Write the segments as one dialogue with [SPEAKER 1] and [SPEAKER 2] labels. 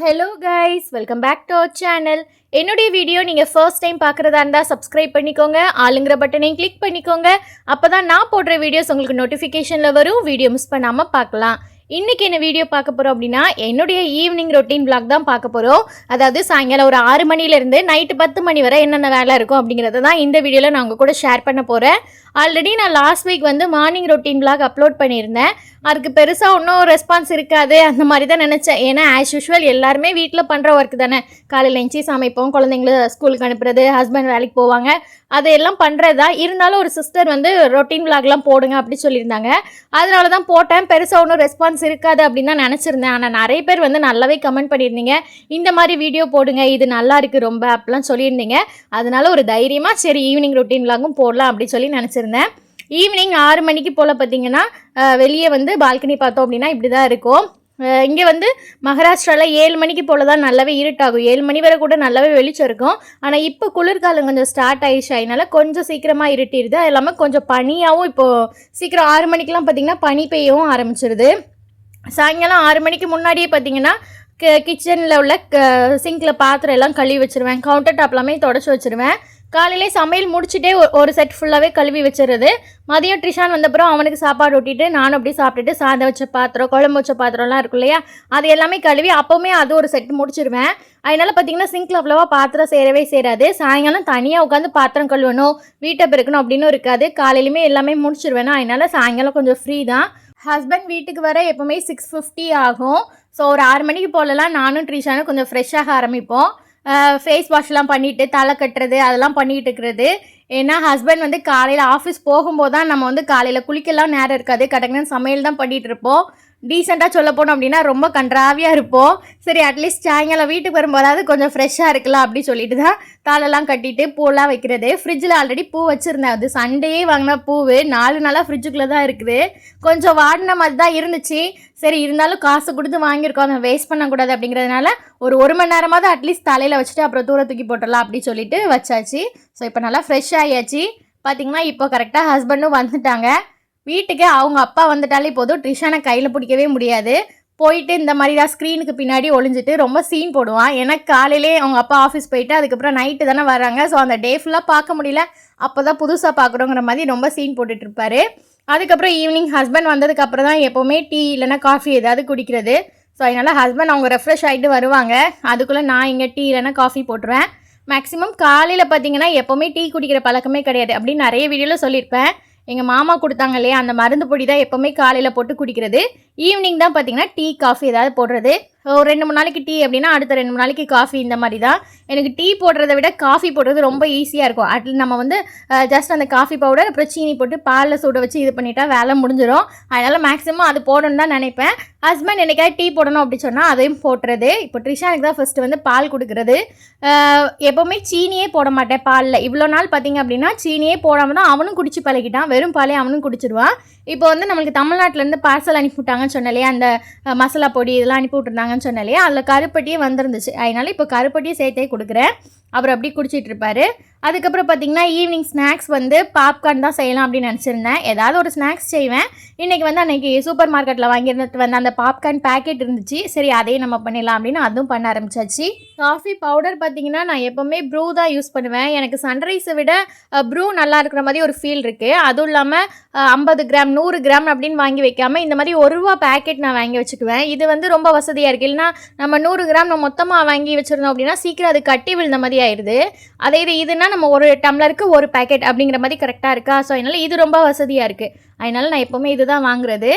[SPEAKER 1] Hello guys welcome back to our channel என்னுடைய video நீங்கள் first time பார்க்குறதா இருந்தால் சப்ஸ்கிரைப் பண்ணிக்கோங்க. ஆளுங்கிற பட்டனையும் கிளிக் பண்ணிக்கோங்க. அப்போ தான் நான் போடுற வீடியோஸ் உங்களுக்கு நோட்டிஃபிகேஷனில் வரும். வீடியோ மிஸ் பண்ணாமல் பார்க்கலாம். இன்றைக்கி என்ன வீடியோ பார்க்க போகிறோம் அப்படின்னா என்னுடைய ஈவினிங் ரொட்டீன் vlog தான் பார்க்க போகிறோம் அதாவது சாயங்காலம் ஒரு ஆறு மணிலேருந்து நைட்டு பத்து மணி வரை என்னென்ன வேலை இருக்கும் அப்படிங்கிறத தான் இந்த வீடியோவில் நான் உங்கள் கூட ஷேர் பண்ண போகிறேன் ஆல்ரெடி நான் லாஸ்ட் வீக் வந்து மார்னிங் ரொட்டீன் vlog அப்லோட் பண்ணியிருந்தேன். அதுக்கு பெருசாக ஒன்றும் ரெஸ்பான்ஸ் இருக்காது. அந்த மாதிரி தான் நினச்சேன். ஏன்னா ஆஸ் யூஷுவல் எல்லாருமே வீட்டில் பண்ணுற ஒர்க் தானே. காலையில் எஞ்சி சமைப்போம் குழந்தைங்கள ஸ்கூலுக்கு அனுப்புறது ஹஸ்பண்ட் வேலைக்கு போவாங்க. அதையெல்லாம் பண்ணுறது தான் இருந்தாலும் ஒரு சிஸ்டர் வந்து ரொட்டீன் விளாக்லாம் போடுங்க அப்படி சொல்லியிருந்தாங்க. அதனால தான் போட்டேன். பெருசாக ஒன்றும் ரெஸ்பான்ஸ் இருக்காது அப்படின்னு தான் நினச்சிருந்தேன். ஆனால் நிறைய பேர் வந்து நல்லாவே கமெண்ட் பண்ணியிருந்தீங்க. இந்த மாதிரி வீடியோ போடுங்க. இது நல்லா இருக்குது ரொம்ப அப்படிலாம் சொல்லியிருந்தீங்க. அதனால ஒரு தைரியமாக சரி ஈவினிங் ரொட்டீன் விளாகும் போடலாம் அப்படி சொல்லி நினச்சிருந்தேன். ஈவினிங் ஆறு மணிக்கு போல் பார்த்தீங்கன்னா வெளியே வந்து பால்கனி பார்த்தோம் அப்படின்னா இப்படி தான் இருக்கும் இங்கே வந்து மகாராஷ்டிராவில் ஏழு மணிக்கு போல் தான் நல்லாவே இருட்டாகும். ஏழு மணி வரை கூட நல்லாவே வெளிச்சம் இருக்கும். ஆனால் இப்போ குளிர்காலம் கொஞ்சம் ஸ்டார்ட் ஆயிடுச்சு. அதனால கொஞ்சம் சீக்கிரமாக இருட்டிடுது. அது இல்லாமல் கொஞ்சம் பனியாகவும் இப்போது சீக்கிரம் ஆறு மணிக்கெலாம் பார்த்திங்கன்னா பனி பெய்யவும் ஆரம்பிச்சிருது. சாயங்காலம் ஆறு மணிக்கு முன்னாடியே பார்த்தீங்கன்னா கிச்சனில் உள்ள சிங்கில் பாத்திரம் எல்லாம் கழுவி வச்சுருவேன். கவுண்டர் டாப்லாமே தொடச்சி வச்சுருவேன். காலையிலே சமையல் முடிச்சுட்டே ஒரு- செட் ஃபுல்லாகவே கழுவி வச்சிருது. மதியம் ட்ரிஷான் வந்தப்புறம் அவனுக்கு சாப்பாடு ஊட்டிட்டு நானும் அப்படியே சாப்பிட்டுட்டு சாதம் வச்ச பாத்திரம் குழம்பு வச்ச பாத்திரம்லாம் இருக்கும் இல்லையா? அது எல்லாமே கழுவி அப்போவுமே அது ஒரு செட் முடிச்சிருவேன். அதனால பார்த்தீங்கன்னா சிங்கில் அவ்வளோவா பாத்திரம் சேரவே சேராது. சாயங்காலம் தனியாக உட்காந்து பாத்திரம் கழுவணும் வீட்டை பெருக்கணும் அப்படின்னு இருக்காது. காலையிலுமே எல்லாமே முடிச்சிருவேன். அதனால சாயங்காலம் கொஞ்சம் ஃப்ரீ தான். ஹஸ்பண்ட் வீட்டுக்கு வர எப்போவுமே சிக்ஸ் ஃபிஃப்டி ஆகும். ஸோ ஒரு ஆறு மணிக்கு போலலாம் நானும் ட்ரிஷானும் கொஞ்சம் ஃப்ரெஷ்ஷாக ஆரம்பிப்போம். ஃபேஸ் வாஷ்லாம் பண்ணிவிட்டு தலை கட்டுறது அதெல்லாம் பண்ணிகிட்டு இருக்கிறது. ஏன்னா ஹஸ்பண்ட் வந்து காலையில் ஆஃபீஸ் போகும்போது தான் நம்ம வந்து காலையில் குளிக்கலாம் நேரம் இருக்காது. கடகடன் சமையல் தான் பண்ணிகிட்டு இருப்போம். டீசெண்டாக சொல்ல போனோம் அப்படின்னா ரொம்ப கன்றாவியாக இருப்போம். சரி அட்லீஸ்ட் சாயங்காலம் வீட்டுக்கு வரும்போதாவது கொஞ்சம் ஃப்ரெஷ்ஷாக இருக்கலாம் அப்படின்னு சொல்லிட்டு தான் தாளெல்லாம் கட்டிட்டு பூலாம் வைக்கிறது. ஃப்ரிட்ஜில் ஆல்ரெடி பூ வச்சுருந்தேன். அது சண்டேயே வாங்கின பூவு. நாலு நாளாக ஃப்ரிட்ஜுக்குள்ளே தான் இருக்குது. கொஞ்சம் வாடின மாதிரி தான் இருந்துச்சு. சரி இருந்தாலும் காசு கொடுத்து வாங்கியிருக்கோம். அதை வேஸ்ட் பண்ணக்கூடாது அப்படிங்கிறதுனால ஒரு ஒரு மணி நேரமாவது அட்லீஸ்ட் தலையில் வச்சுட்டு அப்புறம் தூர தூக்கி போட்டுடலாம் அப்படின்னு சொல்லிட்டு வச்சாச்சு. ஸோ இப்போ நல்லா ஃப்ரெஷ் ஆகியாச்சு பார்த்தீங்கன்னா இப்போ கரெக்டாக ஹஸ்பண்டும் வந்துட்டாங்க. வீட்டுக்கு அவங்க அப்பா வந்துட்டாலே போதும். ட்ரிஷானை கையில் பிடிக்கவே முடியாது. போயிட்டு இந்த மாதிரி தான் ஸ்க்ரீனுக்கு பின்னாடி ஒளிஞ்சிட்டு ரொம்ப சீன் போடுவான். எனக்கு காலையிலே அவங்க அப்பா ஆஃபீஸ் போயிட்டு அதுக்கப்புறம் நைட்டு தானே வராங்க. ஸோ அந்த டே ஃபுல்லாக பார்க்க முடியல. அப்போ தான் புதுசாக பார்க்குறோங்கிற மாதிரி ரொம்ப சீன் போட்டுட்ருப்பாரு அதுக்கப்புறம் ஈவினிங் ஹஸ்பண்ட் வந்ததுக்கப்புறம் தான் எப்போவுமே டீ இல்லைன்னா காஃபி ஏதாவது குடிக்கிறது. ஸோ அதனால் ஹஸ்பண்ட் அவங்க ரெஃப்ரெஷ் ஆகிட்டு வருவாங்க. அதுக்குள்ளே நான் இங்கே டீ இல்லைன்னா காஃபி போட்டுருவேன். மேக்ஸிமம் காலையில் பார்த்தீங்கன்னா எப்போவுமே டீ குடிக்கிற பழக்கமே கிடையாது அப்படின்னு நிறைய வீடியோவில் சொல்லியிருப்பேன். எங்கள் மாமா கொடுத்தாங்க இல்லையா? அந்த மருந்து பொடி தான் எப்போவுமே காலையில் போட்டு குடிக்கிறது. ஈவினிங் தான் பார்த்தீங்கன்னா டீ காஃபி ஏதாவது போடுறது. ஒரு ரெண்டு மூணு நாளைக்கு டீ அப்படின்னா அடுத்த ரெண்டு மூணு நாளைக்கு காஃபி இந்த மாதிரி தான். எனக்கு டீ போடுறத விட காஃபி போடுறது ரொம்ப ஈஸியாக இருக்கும். அட்லி நம்ம வந்து ஜஸ்ட் அந்த காஃபி பவுடர் அப்புறம் சீனி போட்டு பாலில் சுட வச்சு இது பண்ணிட்டா வேலை முடிஞ்சிடும் அதனால் மேக்ஸிமம் அது போடணும்னு தான் நினைப்பேன். ஹஸ்பண்ட் என்னைக்காவது டீ போடணும் அப்படி சொன்னால் அதையும் போட்டுறது. இப்போ ட்ரிஷானுக்கு தான் ஃபஸ்ட்டு வந்து பால் கொடுக்குறது. எப்போவுமே சீனியே போட மாட்டேன் பாலில். இவ்வளோ நாள் பார்த்தீங்க அப்படின்னா சீனியே போடாமல் தான் அவனும் குடிச்சு பழகிட்டான். வெறும் பாலே அவனும் குடிச்சிடுவான் இப்போ வந்து நம்மளுக்கு தமிழ்நாட்டிலேருந்து பார்சல் அனுப்பிவிட்டாங்கன்னு சொன்னாலே அந்த மசாலா பொடி இதெல்லாம் அனுப்பி விட்டுருந்தாங்கன்னு சொன்னாலே அதில் கருப்பட்டியே வந்துருந்துச்சு. அதனால இப்போ கருப்பட்டியே சேர்த்தே கொடுக்குறேன். அவர் அப்படி குடிச்சிட்டு இருப்பாரு அதுக்கப்புறம் பார்த்தீங்கன்னா ஈவினிங் ஸ்நாக்ஸ் வந்து பாப்கார்ன் தான் செய்யலாம் அப்படின்னு நினச்சிருந்தேன். ஏதாவது ஒரு ஸ்நாக்ஸ் செய்வேன். இன்றைக்கி வந்து அன்றைக்கி சூப்பர் மார்க்கெட்டில் வாங்கியிருந்துட்டு வந்து அந்த பாப்கார்ன் பேக்கெட் இருந்துச்சு. சரி அதையும் நம்ம பண்ணிடலாம் அப்படின்னு அதுவும் பண்ண ஆரம்பிச்சாச்சு. காஃபி பவுடர் பார்த்தீங்கன்னா நான் எப்போவுமே ப்ரூ தான் யூஸ் பண்ணுவேன். எனக்கு சன்ரைஸை விட ப்ரூ நல்லா இருக்கிற மாதிரி ஒரு ஃபீல் இருக்குது அதுவும் இல்லாமல் ஐம்பது கிராம் நூறு கிராம் அப்படின்னு வாங்கி வைக்காம இந்த மாதிரி ஒரு ரூபா பேக்கெட் நான் வாங்கி வச்சுக்குவேன். இது வந்து ரொம்ப வசதியாக இருக்குது இல்லைனா நம்ம நூறு கிராம் நம்ம மொத்தமாக வாங்கி வச்சுருந்தோம் அப்படின்னா சீக்கிரம் அது கட்டி விழுந்த மாதிரி ஆயிடுது. அதே இது இதுனா நம்ம ஒரு டம்ளருக்கு ஒரு பேக்கெட் அப்படிங்கிற மாதிரி கரெக்டாக இருக்கா? ஸோ அதனால் இது ரொம்ப வசதியாக இருக்குது அதனால நான் எப்போவுமே இதுதான் வாங்குறது.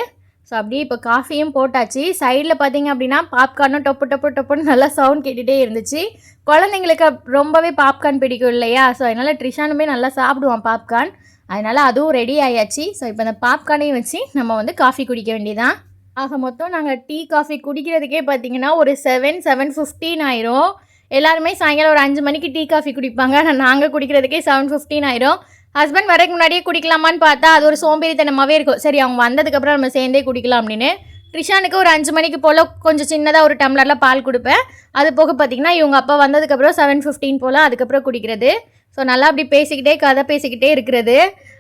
[SPEAKER 1] ஸோ அப்படியே இப்போ காஃபியும் போட்டாச்சு. சைடில் பார்த்தீங்க அப்படின்னா பாப்கார்னும் டொப்பு டொப்பு டொப்புன்னு நல்லா சவுண்ட் கேட்டுகிட்டே இருந்துச்சு. குழந்தைங்களுக்கு ரொம்பவே பாப்கார்ன் பிடிக்கும் இல்லையா? ஸோ அதனால் ட்ரிஷானுமே நல்லா சாப்பிடுவான் பாப்கார்ன் அதனால் அதுவும் ரெடி ஆயாச்சு. ஸோ இப்போ அந்த பாப்கார்னையும் வச்சு நம்ம வந்து காஃபி குடிக்க வேண்டியதான் ஆக மொத்தம் நாங்கள் டீ காஃபி குடிக்கிறதுக்கே பார்த்தீங்கன்னா ஒரு செவன் செவன் ஃபிஃப்டீன் ஆயிரும். எல்லாருமே சாயங்காலம் ஒரு அஞ்சு மணிக்கு டீ காஃபி குடிப்பாங்க. ஆனால் நாங்கள் குடிக்கிறதுக்கே செவன் ஃபிஃப்டீன் ஆயிரும். ஹஸ்பண்ட் வரக்கு முன்னாடியே குடிக்கலாமான்னு பார்த்தா அது ஒரு சோம்பேறித்தனமாகவே இருக்கும். சரி அவங்க வந்ததுக்கப்புறம் நம்ம சேர்ந்தே குடிக்கலாம் அப்படின்னு. ட்ரிஷானுக்கு ஒரு அஞ்சு மணிக்கு போல் கொஞ்சம் சின்னதாக ஒரு டம்ளரில் பால் கொடுப்பேன். அது போக பார்த்தீங்கன்னா இவங்க அப்பா வந்ததுக்கப்புறம் செவன் ஃபிஃப்டீன் போல் அதுக்கப்புறம் குடிக்கிறது. ஸோ நல்லா அப்படி பேசிக்கிட்டே கதை பேசிக்கிட்டே இருக்கிறது.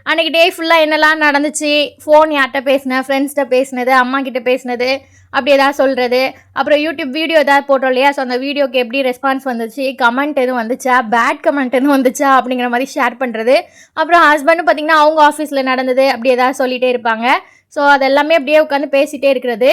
[SPEAKER 1] அன்றைக்கி டே ஃபுல்லாக என்னெல்லாம் நடந்துச்சு? ஃபோன் யார்கிட்ட பேசினேன் ஃப்ரெண்ட்ஸ்கிட்ட பேசினது? அம்மா கிட்ட பேசினது? அப்படி ஏதாவது சொல்கிறது அப்புறம் யூடியூப் வீடியோ ஏதாவது போட்டோம் இல்லையா? ஸோ அந்த வீடியோக்கு எப்படி ரெஸ்பான்ஸ் வந்துச்சு? கமெண்ட் எதுவும் வந்துச்சா? பேட் கமெண்ட் எதுவும் வந்துச்சா? அப்படிங்கிற மாதிரி ஷேர் பண்ணுறது அப்புறம் ஹஸ்பண்டும் பார்த்திங்கன்னா அவங்க ஆஃபீஸில் நடந்தது அப்படி ஏதாவது சொல்லிகிட்டே இருப்பாங்க. ஸோ அது எல்லாமே அப்படியே உட்காந்து பேசிகிட்டே இருக்கிறது.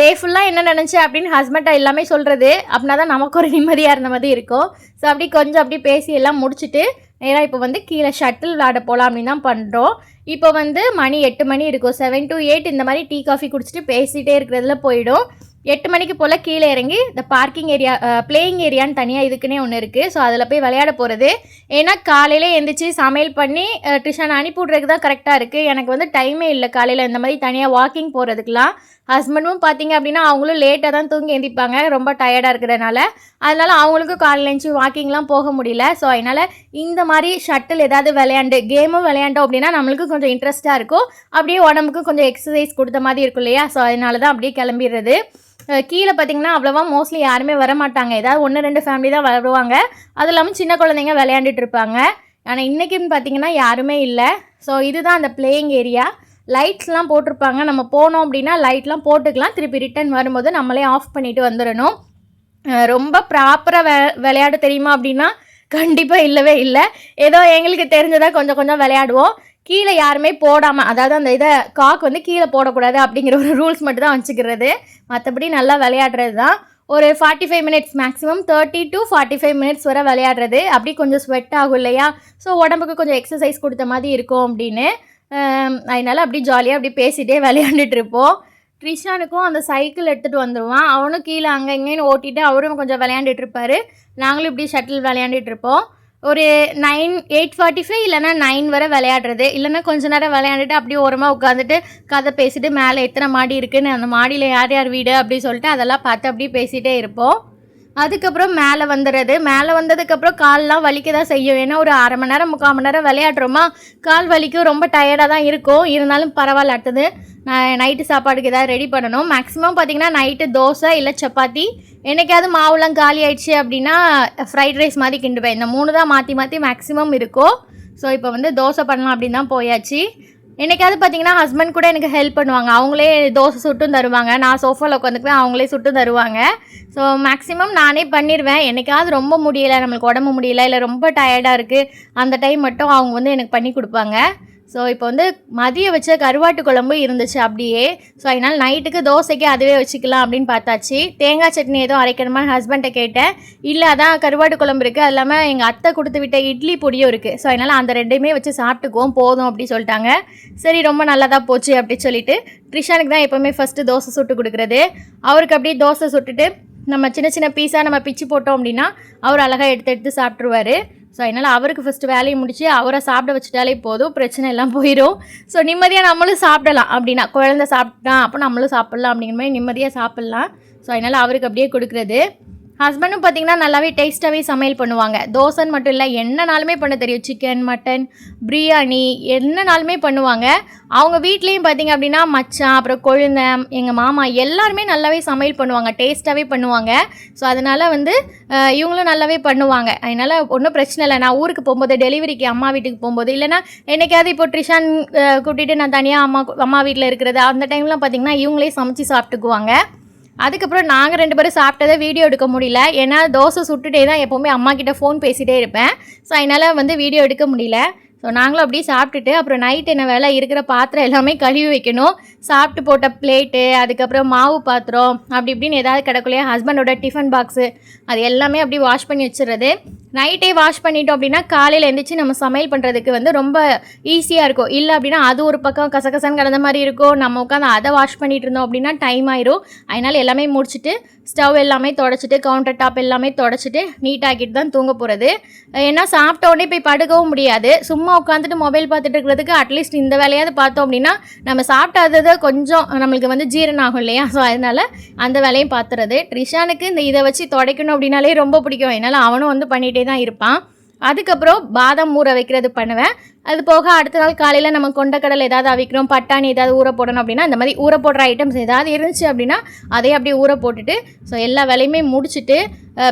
[SPEAKER 1] டே ஃபுல்லாக என்ன நினச்சி அப்படின்னு ஹஸ்பண்ட்டை எல்லாமே சொல்கிறது அப்படின்னா தான் நமக்கு ஒரு நிம்மதியாக இருந்த மாதிரி இருக்கும். ஸோ அப்படி கொஞ்சம் அப்படி பேசி எல்லாம் முடிச்சுட்டு நேராக இப்போ வந்து கீழே ஷட்டில் விளாட போகலாம் அப்படின்னு தான் பண்ணுறோம் இப்போ வந்து மணி எட்டு மணி இருக்கும். செவன் டு எயிட் இந்த மாதிரி டீ காஃபி குடிச்சிட்டு பேசிகிட்டே இருக்கிறதுல போயிடும். எட்டு மணிக்கு போல் கீழே இறங்கி இந்த பார்க்கிங் ஏரியா பிளேயிங் ஏரியான்னு தனியாக இதுக்குன்னே ஒன்று இருக்குது ஸோ அதில் போய் விளையாட போகிறது ஏன்னா காலையிலே எழுந்திரிச்சி சமையல் பண்ணி ட்ரிஷான் அனுப்பி விட்றதுக்கு தான் கரெக்டாக இருக்குது எனக்கு வந்து டைமே இல்லை காலையில். இந்த மாதிரி தனியாக வாக்கிங் போகிறதுக்கெலாம் ஹஸ்பண்டும் பார்த்தீங்க அப்படின்னா அவங்களும் லேட்டாக தான் தூங்கி எந்திப்பாங்க ரொம்ப டயர்டாக இருக்கிறதுனால. அதனால் அவங்களுக்கும் காலையில் எழுந்துச்சி வாக்கிங்லாம் போக முடியல. ஸோ அதனால் இந்த மாதிரி ஷட்டில் ஏதாவது விளையாண்டு கேமும் விளையாண்டோம் அப்படின்னா நம்மளுக்கு கொஞ்சம் இன்ட்ரெஸ்ட்டாக இருக்கும். அப்படியே உடம்புக்கு கொஞ்சம் எக்ஸசைஸ் கொடுத்த மாதிரி இருக்கும் இல்லையா? ஸோ அதனால தான் அப்படியே கிளம்பிடுறது. கீழே பார்த்தீங்கன்னா அவ்வளோவா மோஸ்ட்லி யாருமே வர மாட்டாங்க ஏதாவது ஒன்று ரெண்டு ஃபேமிலி தான் வருவாங்க. அது இல்லாமல் சின்ன குழந்தைங்க விளையாண்டுட்டு இருப்பாங்க. ஆனால் இன்றைக்கின்னு பார்த்தீங்கன்னா யாருமே இல்லை. ஸோ இதுதான் அந்த பிளேயிங் ஏரியா லைட்ஸ்லாம் போட்டிருப்பாங்க. நம்ம போனோம் அப்படின்னா லைட்லாம் போட்டுக்கலாம். திருப்பி ரிட்டன் வரும்போது நம்மளே ஆஃப் பண்ணிவிட்டு வந்துடணும். ரொம்ப ப்ராப்பராக வெ விளையாட தெரியுமா அப்படின்னா கண்டிப்பாக இல்லவே இல்லை. ஏதோ எங்களுக்கு தெரிஞ்சதாக கொஞ்சம் கொஞ்சம் விளையாடுவோம். கீழே யாருமே போடாமல் அதாவது அந்த இதை காக் வந்து கீழே போடக்கூடாது அப்படிங்கிற ஒரு ரூல்ஸ் மட்டும் தான் வச்சுக்கிறது. மற்றபடி நல்லா விளையாடுறது தான் ஒரு forty five minutes maximum thirty to forty five minutes வரை விளையாடுறது. அப்படி கொஞ்சம் ஸ்வெட் ஆகும் இல்லையா? ஸோ உடம்புக்கு கொஞ்சம் எக்ஸசைஸ் கொடுத்த மாதிரி இருக்கும் அப்படின்னு. அதனால் அப்படி ஜாலியாக அப்படி பேசிகிட்டே விளையாண்டுட்டு இருப்போம். ட்ரிஷானுக்கும் அந்த சைக்கிள் எடுத்துகிட்டு வந்துடுவான் அவனும் கீழே அங்கே இங்கேன்னு ஓட்டிட்டு அவரும் கொஞ்சம் விளையாண்டுட்டு இருப்பார். நாங்களும் இப்படி ஷட்டில் விளையாண்டுட்டு இருப்போம். ஒரு நைன் எயிட் ஃபார்ட்டி ஃபைவ் இல்லைனா நைன் வரை விளையாடுறது. இல்லைனா கொஞ்ச நேரம் விளையாண்டுட்டு அப்படியே ஓரமாக உட்காந்துட்டு கதை பேசிட்டு மேலே எத்தனை மாடி இருக்குன்னு அந்த மாடியில் யார் யார் வீடு அப்படி சொல்லிட்டு அதெல்லாம் பார்த்து அப்படியே பேசிகிட்டே இருப்போம். அதுக்கப்புறம் மேலே வந்துடுறது மேலே வந்ததுக்கப்புறம் கால்லாம் வலிக்க தான் செய்யும். ஏன்னா ஒரு அரை மணி நேரம் முக்கால் மணி நேரம் விளையாடுறோமா கால் வலிக்கும். ரொம்ப டயர்டாக தான் இருக்கும். இருந்தாலும் பரவாயில்ல அடுத்தது நான் நைட்டு சாப்பாடுக்கு ஏதாவது ரெடி பண்ணணும். மேக்ஸிமம் பார்த்திங்கன்னா நைட்டு தோசை இல்லை சப்பாத்தி. என்னைக்காவது மாவுலாம் காலி ஆயிடுச்சு அப்படின்னா ஃப்ரைட் ரைஸ் மாதிரி கிண்டுவேன். இந்த மூணு தான் மாற்றி மாற்றி மேக்ஸிமம் இருக்கும். ஸோ இப்போ வந்து தோசை பண்ணலாம் அப்படின்னு தான் போயாச்சு. என்னைக்காவது பார்த்தீங்கன்னா ஹஸ்பண்ட் கூட எனக்கு ஹெல்ப் பண்ணுவாங்க. அவங்களே தோசை சுட்டும் தருவாங்க. நான் சோஃபாவில் உட்காந்துக்குவேன் அவங்களே சுட்டும் தருவாங்க. ஸோ மேக்ஸிமம் நானே பண்ணிடுவேன் என்னைக்காவது ரொம்ப முடியலை நம்மளுக்கு உடம்பு முடியல இல்லை ரொம்ப டயர்டாக இருக்குது அந்த டைம் மட்டும் அவங்க வந்து எனக்கு பண்ணி கொடுப்பாங்க. ஸோ இப்போ வந்து மதியம் வச்ச கருவாட்டு குழம்பு இருந்துச்சு அப்படியே. ஸோ அதனால் நைட்டுக்கு தோசைக்கு அதுவே வச்சுக்கலாம் அப்படின்னு பார்த்தாச்சு. தேங்காய் சட்னி எதுவும் அரைக்கணுமா ஹஸ்பண்ட்டை கேட்டேன். இல்லை அதான் கருவாட்டு குழம்பு இருக்குது அது இல்லாமல் எங்கள் அத்தை கொடுத்து விட்ட இட்லி பொடியும் இருக்குது ஸோ அதனால் அந்த ரெண்டையுமே வச்சு சாப்பிட்டுக்குவோம். போதும் அப்படி சொல்லிட்டாங்க. சரி ரொம்ப நல்லதாக போச்சு அப்படி சொல்லிட்டு ட்ரிஷானுக்கு தான் எப்போவுமே ஃபஸ்ட்டு தோசை சுட்டு கொடுக்குறது. அவருக்கு அப்படியே தோசை சுட்டுட்டு நம்ம சின்ன சின்ன பீஸாக நம்ம பிச்சு போட்டோம் அப்படின்னா அவர் அழகாக எடுத்து எடுத்து சாப்பிட்ருவாரு ஸோ அதனால் அவருக்கு ஃபஸ்ட்டு வேலையை முடித்து அவரை சாப்பிட வச்சுட்டாலே போதும் பிரச்சனை எல்லாம் போயிடும் ஸோ நிம்மதியாக நம்மளும் சாப்பிடலாம். அப்படின்னா குழந்தை சாப்பிட்டான் அப்போ நம்மளும் சாப்பிட்லாம் அப்படிங்கிற மாதிரி நிம்மதியாக சாப்பிட்லாம். ஸோ அதனால் அவருக்கு அப்படியே கொடுக்குறது. ஹஸ்பண்டும் பார்த்தீங்கன்னா நல்லாவே டேஸ்ட்டாகவே சமையல் பண்ணுவாங்க. தோசைன்னு மட்டும் இல்லை என்னனாலுமே பண்ண தெரியும். சிக்கன் மட்டன் பிரியாணி என்னனாலுமே பண்ணுவாங்க. அவங்க வீட்லேயும் பார்த்தீங்க அப்படின்னா மச்சான் அப்புறம் கொழுந்த எங்கள் மாமா எல்லாருமே நல்லாவே சமையல் பண்ணுவாங்க. டேஸ்ட்டாகவே பண்ணுவாங்க. ஸோ அதனால் வந்து இவங்களும் நல்லாவே பண்ணுவாங்க. அதனால் ஒன்றும் பிரச்சனை இல்லை. நான் ஊருக்கு போகும்போது டெலிவரிக்கு அம்மா வீட்டுக்கு போகும்போது இல்லைனா என்னைக்காவது இப்போ ட்ரிஷான் கூட்டிகிட்டு நான் தனியாக அம்மா அம்மா வீட்டில் இருக்கிறது அந்த டைம்லாம் பார்த்திங்கன்னா இவங்களே சமைச்சு சாப்பிட்டுக்குவாங்க. அதுக்கப்புறம் நாங்கள் ரெண்டு பேரும் சாப்பிட்டதை வீடியோ எடுக்க முடியல. ஏன்னா தோசை சுட்டுட்டே தான் எப்போவுமே அம்மா கிட்டே ஃபோன் பேசிகிட்டே இருப்பேன். ஸோ அதனால் வந்து வீடியோ எடுக்க முடியல. ஸோ நாங்களும் அப்படியே சாப்பிட்டுட்டு அப்புறம் நைட் என்ன வேலை இருக்கிற பாத்திரம் எல்லாமே கழுவி வைக்கணும். சாப்பிட்டு போட்ட பிளேட்டு அதுக்கப்புறம் மாவு பாத்திரம் அப்படி இப்படின்னு ஏதாவது கிடக்குலையா ஹஸ்பண்டோட டிஃபன் பாக்ஸு அது எல்லாமே அப்படியே வாஷ் பண்ணி வச்சுறது நைட்டே வாஷ் பண்ணிட்டோம் அப்படின்னா காலையில் எழுந்திரிச்சு நம்ம சமையல் பண்ணுறதுக்கு வந்து ரொம்ப ஈஸியாக இருக்கும். இல்லை அப்படின்னா அது ஒரு பக்கம் கசகசன்னு கிடந்த மாதிரி இருக்கும். நம்ம உட்காந்து அதை வாஷ் பண்ணிட்டு இருந்தோம் அப்படின்னா டைம் ஆயிரும். அதனால் எல்லாமே முடிச்சுட்டு ஸ்டவ் எல்லாமே தொடச்சிட்டு கவுண்டர் டாப் எல்லாமே தொடச்சிட்டு நீட்டாக்கிட்டு தான் தூங்க போகிறது ஏன்னா சாப்பிட்ட உடனே போய் படுக்கவும் முடியாது. சும்மா உட்காந்துட்டு மொபைல் பார்த்துட்டு இருக்கிறதுக்கு அட்லீஸ்ட் இந்த வேலையாவது பார்த்தோம் அப்படின்னா நம்ம சாப்பிட்டாததை கொஞ்சம் நம்மளுக்கு வந்து ஜீரணம் ஆகும் இல்லையா? ஸோ அதனால் அந்த வேலையும் பார்த்துறது. ட்ரிஷானுக்கு இந்த இதை வச்சு துடைக்கணும் அப்படின்னாலே ரொம்ப பிடிக்கும். என்னால் அவனும் வந்து பண்ணிகிட்டே தான் இருப்பான். அதுக்கப்புறம் பாதாம் ஊற வைக்கிறது பண்ணுவேன். அது போக அடுத்த நாள் காலையில் நம்ம கொண்டக்கடலை ஏதாவது அவிக்கிறோம் பட்டாணி ஏதாவது ஊற போடணும் அப்படின்னா அந்த மாதிரி ஊற போடுற ஐட்டம்ஸ் ஏதாவது இருந்துச்சு அப்படின்னா அதையே அப்படியே ஊற போட்டுட்டு ஸோ எல்லா வேலையுமே முடிச்சுட்டு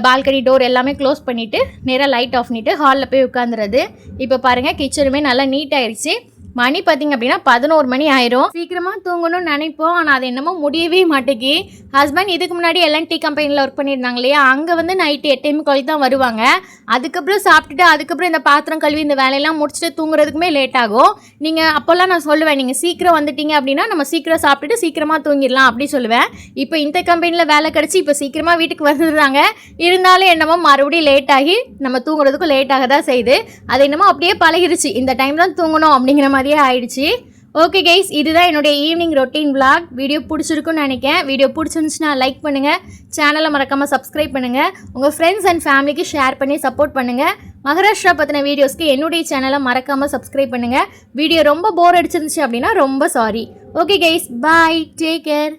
[SPEAKER 1] பால்கனி டோர் எல்லாமே க்ளோஸ் பண்ணிவிட்டு நேராக லைட் ஆஃப் பண்ணிவிட்டு ஹாலில் போய் உட்காந்துறது இப்போ பாருங்கள் கிச்சனுமே நல்லா நீட்டாகிடுச்சு மணி பார்த்தீங்க அப்படின்னா பதினோரு மணி ஆயிரும். சீக்கிரமாக தூங்கணும்னு நினைப்போம். ஆனால் அது என்னமோ முடியவே மாட்டேங்கி ஹஸ்பண்ட் இதுக்கு முன்னாடி எல்என்டி கம்பெனியில் ஒர்க் பண்ணியிருந்தாங்க இல்லையா அங்கே வந்து நைட்டு எட்டு மணி தான் வருவாங்க. அதுக்கப்புறம் சாப்பிட்டுட்டு அதுக்கப்புறம் இந்த பாத்திரம் கழுவி இந்த வேலையெல்லாம் முடிச்சுட்டு தூங்குறதுக்குமே லேட் ஆகும். நீங்கள் அப்போல்லாம் நான் சொல்லுவேன் நீங்கள் சீக்கிரம் வந்துட்டீங்க அப்படின்னா நம்ம சீக்கிரம் சாப்பிட்டுட்டு சீக்கிரமாக தூங்கிடலாம் அப்படி சொல்லுவேன். இப்போ இந்த கம்பெனியில் வேலை கிடச்சி இப்போ சீக்கிரமாக வீட்டுக்கு வந்துடுறாங்க. இருந்தாலும் என்னமோ மறுபடியும் லேட் ஆகி நம்ம தூங்குறதுக்கும் லேட் ஆக தான் செய்யுது. அது என்னமோ அப்படியே பழகிருச்சு. இந்த டைம் தான் தூங்கணும் அப்படிங்கிற மாதிரி மாதிரியே ஆயிடுச்சு. ஓகே கைஸ் இதுதான் என்னுடைய ஈவினிங் ரொட்டீன் விளாக் வீடியோ பிடிச்சிருக்குன்னு நினைக்கிறேன். வீடியோ பிடிச்சிருந்துச்சுன்னா லைக் பண்ணுங்கள் சேனலை மறக்காமல் சப்ஸ்கிரைப் பண்ணுங்கள் உங்கள் ஃப்ரெண்ட்ஸ் அண்ட் ஃபேமிலிக்கு ஷேர் பண்ணி சப்போர்ட் பண்ணுங்கள் மகாராஷ்டிரா பற்றின வீடியோஸ்க்கு என்னுடைய சேனலை மறக்காமல் சப்ஸ்கிரைப் பண்ணுங்கள் வீடியோ ரொம்ப போர் அடிச்சிருந்துச்சு அப்படின்னா ரொம்ப sorry okay guys bye take care